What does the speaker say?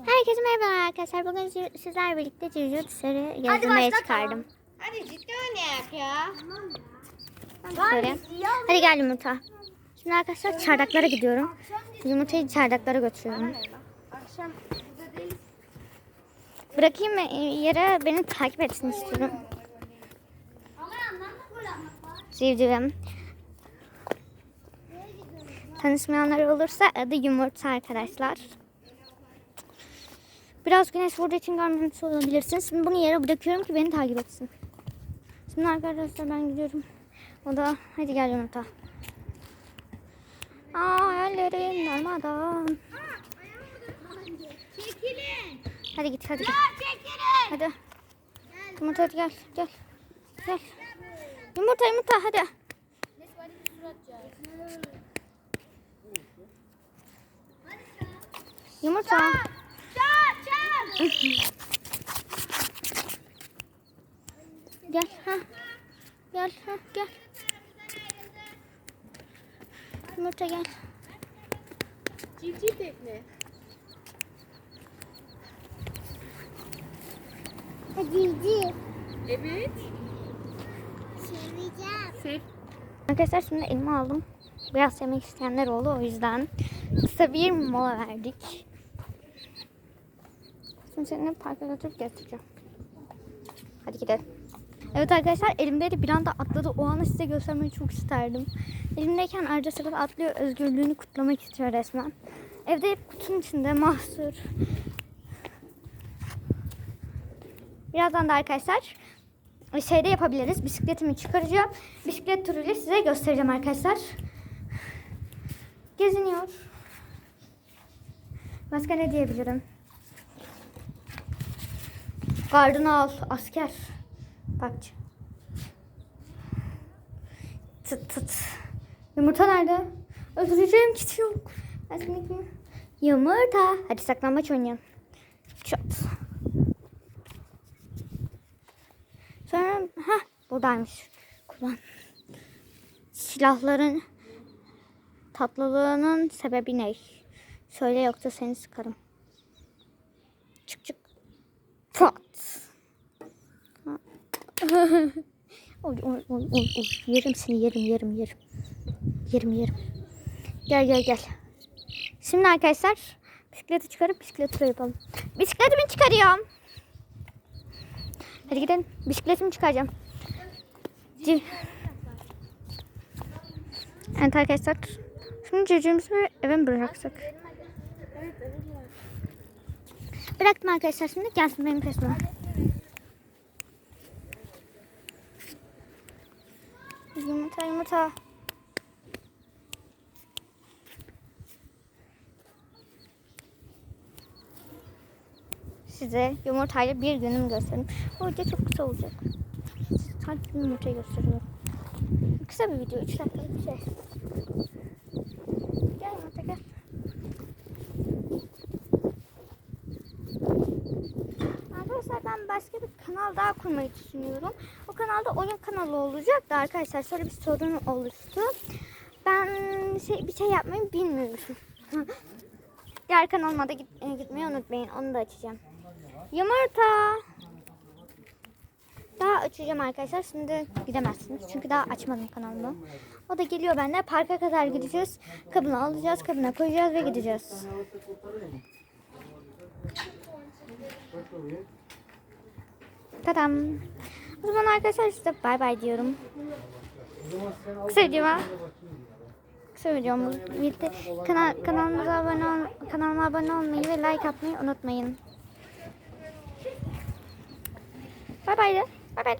Herkese merhaba arkadaşlar. Bugün si- sizlerle birlikte civciv dışarı gezmeye çıkardım. Hadi ciddi oynayak ya. Şöyle. Hadi gel yumurta. Şimdi arkadaşlar çardaklara gidiyorum. Yumurtayı çardaklara götürüyorum. Akşam burada değil. Bırakayım mı yere beni takip etsin istiyorum. Civcivim. Tanışmayanlar olursa adı yumurta arkadaşlar. Biraz güneş vurduğu için görmemiş olabilirsiniz. Şimdi bunu yere bırakıyorum ki beni takip etsin. Şimdi arkadaşlar ben gidiyorum. O da hadi gel yumurta. Aa ellerim darmadan. Çekilin. Hadi git hadi git. Çekilin. Hadi. Yumurta hadi gel gel. Gel. Yumurta yumurta hadi. Yumurta. Gel ha. Gel ha gel. Yumurta gel. Civciv tekne. Civciv. Evet. Seveceğim. Sev. Arkadaşlar şimdi elime aldım. Biraz yemek isteyenler oldu o yüzden kısa bir mola verdik. Şimdi seni parka götürüp getireceğim. Hadi gidelim. Evet arkadaşlar elimdeydi bir anda atladı. O anı size göstermeyi çok isterdim. Elimdeyken arada sırada atlıyor. Özgürlüğünü kutlamak istiyor resmen. Evde hep kutunun içinde mahsur. Birazdan da arkadaşlar şeyde yapabiliriz. Bisikletimi çıkaracağım. Bisiklet turuyla size göstereceğim arkadaşlar. Geziniyor. Başka ne diyebilirim? Gardını al asker. Bak. Tıt tıt. Yumurta nerede? Öldüreceğim kiti yok. Yumurta. Hadi saklambaç oynayalım. Çat. Sonra ha buradaymış. Kullan. Silahların tatlılığının sebebi ne? Söyle yoksa seni sıkarım. Çık çık. Pat. oy, oy, oy, oy, oy. Yerim seni yerim yerim yerim. Yerim yerim. Gel gel gel. Şimdi arkadaşlar bisikleti çıkarıp bisiklet turu yapalım. Bisikletimi çıkarıyorum. Hadi gidelim. Bisikletimi çıkaracağım. Evet arkadaşlar. Şimdi bir eve mi bıraksak? Bıraktım arkadaşlar şimdi. Gelsin benim peşime. Yumurta yumurta. Size yumurtayla bir günüm göstereyim. O video çok kısa olacak. Sadece yumurtayı gösteriyorum. Kısa bir video. 3 dakikalık bir şey. Gel yumurta gel. Arkadaşlar ben başka bir kanal daha kurmayı düşünüyorum. O kanalda oyun kanalı olacak da arkadaşlar şöyle bir sorun oluştu. Ben şey, bir şey yapmayı bilmiyorum. Diğer kanalıma da e, gitmeyi unutmayın. Onu da açacağım. Yumurta. Daha açacağım arkadaşlar. Şimdi gidemezsiniz. Çünkü daha açmadım kanalımı. O da geliyor benimle. Parka kadar gideceğiz. Kabına alacağız. Kabına koyacağız ve gideceğiz. Tadam. O zaman arkadaşlar size bay bay diyorum. Kısa videoma kısa videomuz bitti. Kanal, kanalımıza abone ol, kanalıma abone olmayı ve like atmayı unutmayın. Bay bay de. Bay bay.